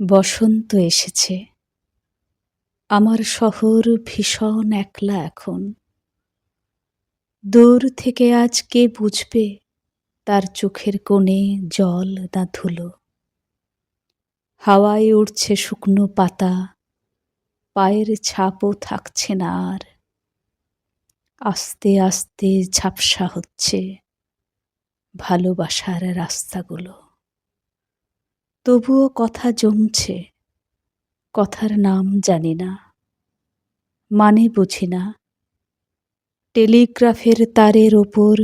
বসন্ত এসেছে। আমার শহর ভীষণ একলা এখন। দূর থেকে আজ কে বুঝবে তার চোখের কোণে জল না ধুলো। হাওয়ায় উড়ছে শুকনো পাতা, পায়ের ছাপও থাকছে না আর। আস্তে আস্তে ঝাপসা হচ্ছে ভালোবাসার রাস্তাগুলো। তবুও কথা জমছে, কথার নাম জানি না মানে বুঝি না। টেলিগ্রাফের তারের ওপর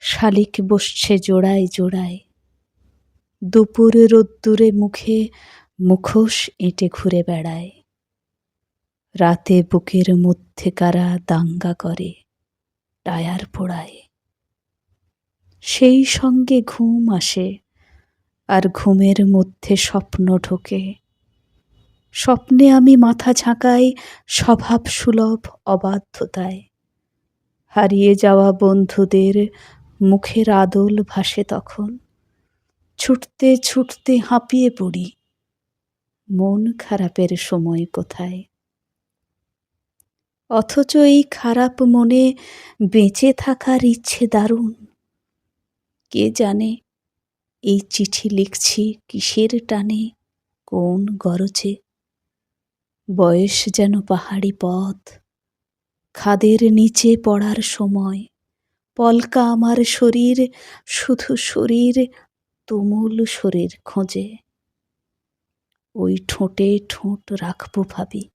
শালিক বসছে জোড়ায় জোড়ায়। দুপুর রোদ্দুরে মুখে মুখোশ এঁটে ঘুরে বেড়ায়। রাতে বুকের মধ্যে কারা দাঙ্গা করে টায়ার পোড়ায়। সেই সঙ্গে ঘুম আসে আর ঘুমের মধ্যে স্বপ্ন ঢোকে। স্বপ্নে আমি মাথা ঝাঁকাই, স্বভাব সুলভ অবাধ্যতায়। হারিয়ে যাওয়া বন্ধুদের মুখের আদল ভাসে তখন। ছুটতে ছুটতে হাঁপিয়ে পড়ি। মন খারাপের সময় কোথায়? অথচ এই খারাপ মনে বেঁচে থাকার ইচ্ছে দারুণ। কে জানে এই চিঠি লিখছি কিসের টানে? কোন গরজে? বয়স যেন পাহাড়ি পথ। খাদের নিচে পড়ার সময়। পলকা আমার শরীর, শুধু শরীর, তুমুল শরীর খোঁজে। ওই ঠোঁটে ঠোঁট রাখব ভাবি।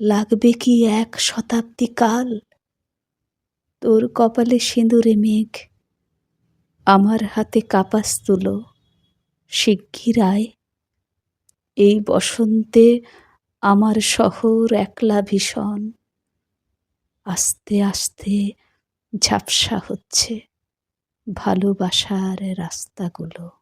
লাগবে কি এক শতাব্দী কাল? তোর কপালে সিঁদুরে মেঘ। আমার হাতে কাপাস তুলো শিগগির এই বসন্তে আমার শহর একলা ভীষণ। আস্তে আস্তে ঝাপসা হচ্ছে ভালোবাসার রাস্তাগুলো।